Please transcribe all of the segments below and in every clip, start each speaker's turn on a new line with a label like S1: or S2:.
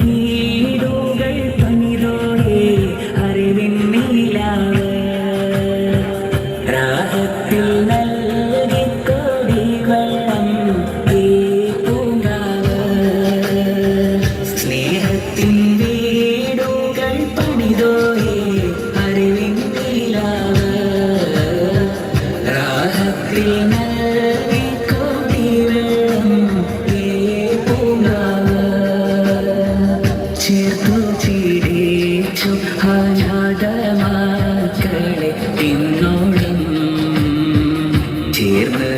S1: ശ്രീലത്തിരീടുകൾ പണിതോടെ അറിവിന്നിലാവ് രാഗത്തിൽ നൽകിക്കോടി വെള്ളം പൂങ്കാവ് സ്നേഹത്തിൻ വീടുകൾ പണിതോടെ അറിവിന്നിലാവ് രാഗത്തിൽ അനാഥ മക്കളെ പിന്നോളം ചേർന്ന്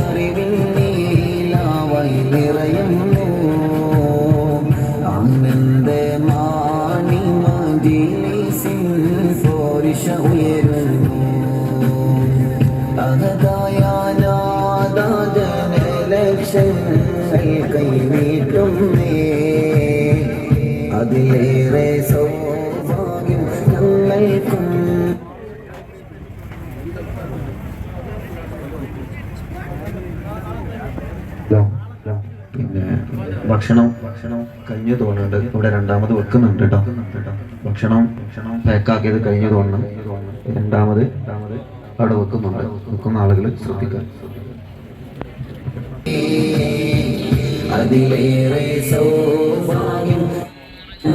S1: അറിവിൻ നീലാവായി നിറയുന്നു. അന്നെന്റെ മാണി മജിലിസിൻ പോരിഷ ഉയരുന്നു അഹദായാനാദാജനലക്ഷങ്ങൾ കൈനീട്ടുന്നേ അതിലേറെ സൗഭാഗ്യം ഭക്ഷണം ഭക്ഷണം കഴിഞ്ഞു തോന്നുന്നുണ്ട്. ഇവിടെ രണ്ടാമത് വെക്കുന്നുണ്ട് കേട്ടോ
S2: ഭക്ഷണം
S1: ഭക്ഷണം പാക്കാക്കിയത് കഴിഞ്ഞു തോന്നുന്നു രണ്ടാമത്
S2: അവിടെ
S1: വെക്കുന്നുണ്ട്. വെക്കുന്ന ആളുകൾ ശ്രദ്ധിക്കുക. അതിലേറെ സൗഭാഗ്യം